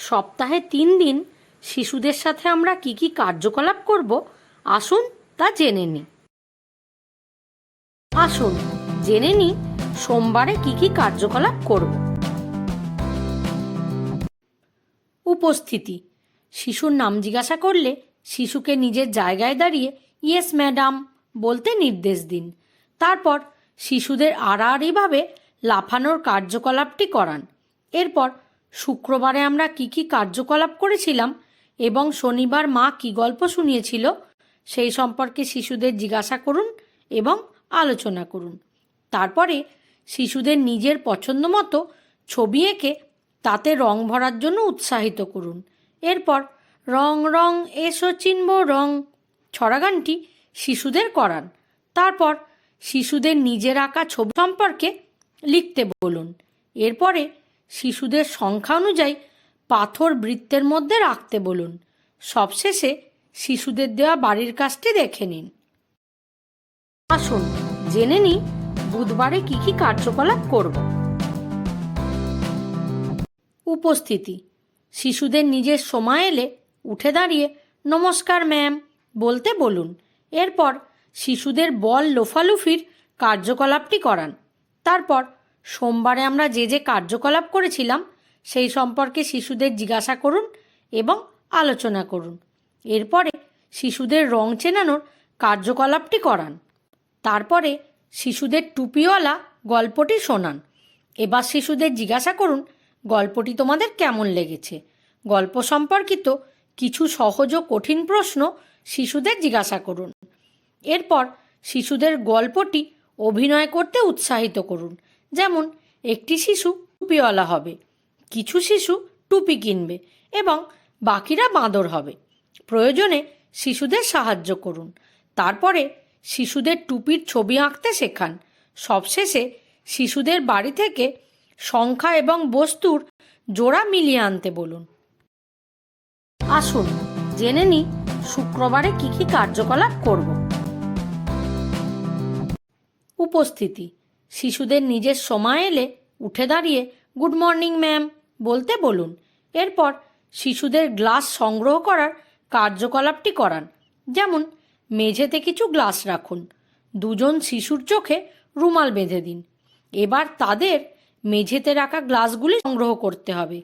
সপ্তাহে তিন দিন শিশুদের সাথে আমরা কি কি কার্যকলাপ করব, আসুন তা জেনে নিই। আসুন, জেনে নিই সোমবারে কি কি কার্যকলাপ করব। উপস্থিতি, শিশুর নাম জিজ্ঞাসা করলে শিশুকে নিজের জায়গায় দাঁড়িয়ে, ইয়েস, ম্যাডাম বলতে নির্দেশ দিন। তারপর শিশুদের আড়াআড়িভাবে লাফানোর কার্যকলাপটি করান। এরপর শুক্রবারে আমরা কি কি কার্যকলাপ করেছিলাম এবং শনিবার মা কি গল্প শুনিয়েছিল সেই সম্পর্কে শিশুদের জিজ্ঞাসা করুন এবং আলোচনা করুন। তারপরে শিশুদের নিজের পছন্দ মতো ছবি এঁকে তাতে রং ভরার জন্য উৎসাহিত করুন। এরপর, রং রং, এসো চিনব রং ছড়াগানটি শিশুদের করান। তারপর, শিশুদের নিজের আঁকা ছবি সম্পর্কে লিখতে বলুন। এরপরে শিশুদের সংখ্যা অনুযায়ী পাথর বৃত্তের মধ্যে রাখতে বলুন। সবশেষে শিশুদের দেওয়া বাড়ির কাজটি দেখে নিন। আসুন, জেনে নিই বুধবারে কি কি কার্যকলাপ করব। উপস্থিতি। শিশুদের নিজের সময় এলে উঠে দাঁড়িয়ে, নমস্কার ম্যাম, বলতে বলুন। এরপর শিশুদের বল লোফালুফির কার্যকলাপটি করান। তারপর সোমবারে আমরা যে যে কার্যকলাপ করেছিলাম, সেই সম্পর্কে শিশুদের জিজ্ঞাসা করুন এবং আলোচনা করুন। এরপরে শিশুদের রং চেনানোর কার্যকলাপটি করান। তারপরে শিশুদের টুপিওয়ালা গল্পটি শোনান। এবার শিশুদের জিজ্ঞাসা করুন, গল্পটি তোমাদের কেমন লেগেছে? গল্প সম্পর্কিত কিছু সহজ ও কঠিন প্রশ্ন শিশুদের জিজ্ঞাসা করুন। এরপর শিশুদের গল্পটি অভিনয় করতে উৎসাহিত করুন। যেমন, একটি শিশু টুপিওয়ালা হবে, কিছু শিশু টুপি কিনবে এবং বাকিরা বাঁদর হবে। প্রয়োজনে শিশুদের সাহায্য করুন। তারপরে শিশুদের টুপির ছবি আঁকতে শেখান। সবশেষে শিশুদের বাড়ি থেকে সংখ্যা এবং বস্তুর জোড়া মিলিয়ে আনতে বলুন। আসুন, জেনে নিই শুক্রবারে কি কি কার্যকলাপ করব। উপস্থিতি শিশুদের নিজের সময় এলে উঠে দাঁড়িয়ে, গুড মর্নিং, ম্যাম বলতে বলুন। এরপর শিশুদের গ্লাস সংগ্রহ করার কার্যকলাপটি করান। যেমন, মেঝেতে কিছু গ্লাস রাখুন। দুজন শিশুর চোখে রুমাল বেঁধে দিন। এবার তাদের মেঝেতে রাখা গ্লাসগুলি সংগ্রহ করতে হবে।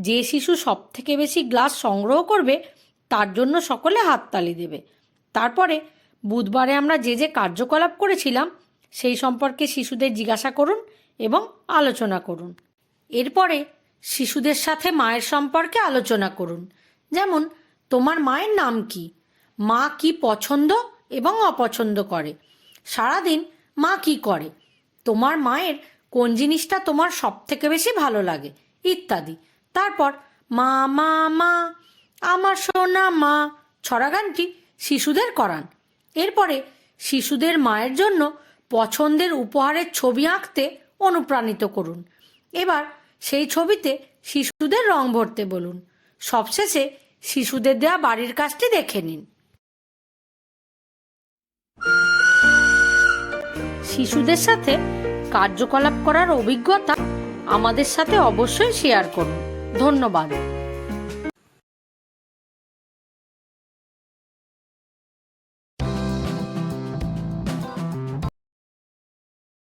যে শিশু সব থেকে বেশি গ্লাস সংগ্রহ করবে, তার জন্য সকলে হাততালি দেবে। তারপরে বুধবারে আমরা যে যে কার্যকলাপ করেছিলাম সেই সম্পর্কে শিশুদের জিজ্ঞাসা করুন এবং আলোচনা করুন। এরপরে শিশুদের সাথে মায়ের সম্পর্কে আলোচনা করুন। যেমন, তোমার মায়ের নাম কি? মা কি পছন্দ এবং অপছন্দ করে? সারাদিন মা কি করে? তোমার মায়ের কোন জিনিসটা তোমার সব থেকে বেশি ভালো লাগে? ইত্যাদি। তারপর, মা মা মা, আমার সোনা মা ছড়াগানটি শিশুদের করান। এরপরে, শিশুদের মায়ের জন্য পছন্দের উপহারের ছবি আঁকতে অনুপ্রাণিত করুন। এবার সেই ছবিতে শিশুদের রং ভরতে বলুন। সবশেষে শিশুদের দেওয়া বাড়ির কাজটি দেখে নিন। শিশুদের সাথে কার্যকলাপ করার অভিজ্ঞতা আমাদের সাথে অবশ্যই শেয়ার করুন। ধন্যবাদ।